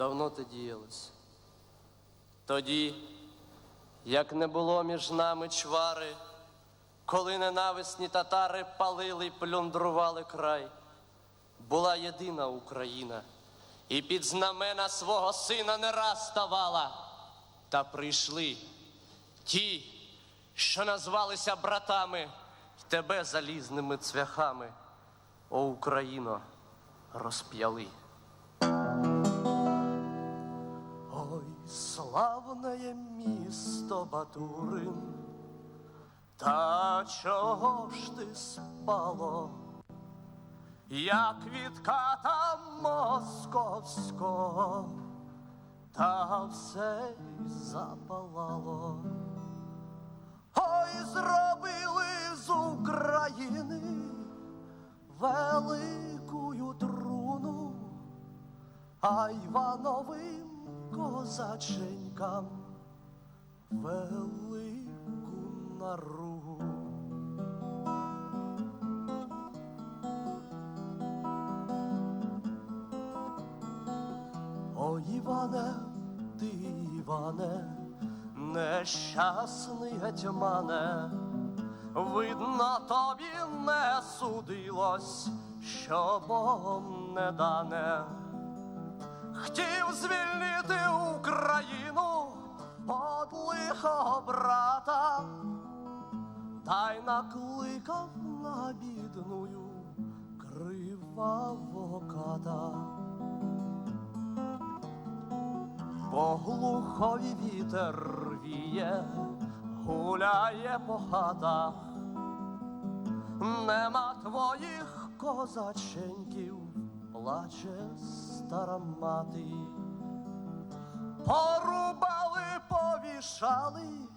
давно те діялось. Тоді, як не було між нами чвари, коли ненависні татари палили й плюндрували край, була єдина Україна, і під знамена свого сина не раз ставала, та прийшли ті, що назвалися братами, й тебе залізними цвяхами, о Україно, розп'яли. Славне місто Батурин, та чого ж ти спало, як від ката московського, та все й запалало. Ой, зробили з України великую труну, а Івановим козаченькам велику наругу. О, Іване, ти, Іване, нещасний гетьмане, видно, тобі не судилось, що Богом не дане. Хотів звільнити Україну від лихого брата, та й накликав на бідную кривавого ката. По глухові вітер віє, гуляє по хатах, нема твоїх козаченьків, плаче стара мати. Порубали, повішали,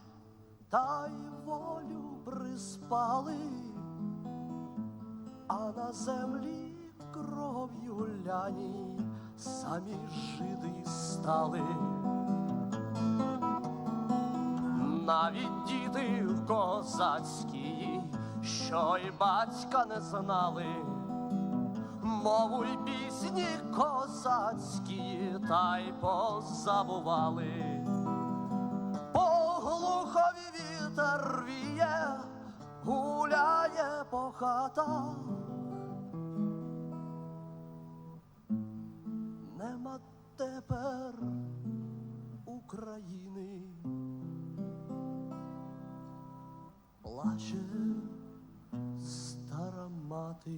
та й волю приспали, а на землі кров'ю ляні самі жиди стали. Навіть діти козацькі, що й батька не знали, мову й пісні козацькі, та й позабували. По глухові вітер віє, гуляє по хатах. Нема тепер України. Плаче стара мати.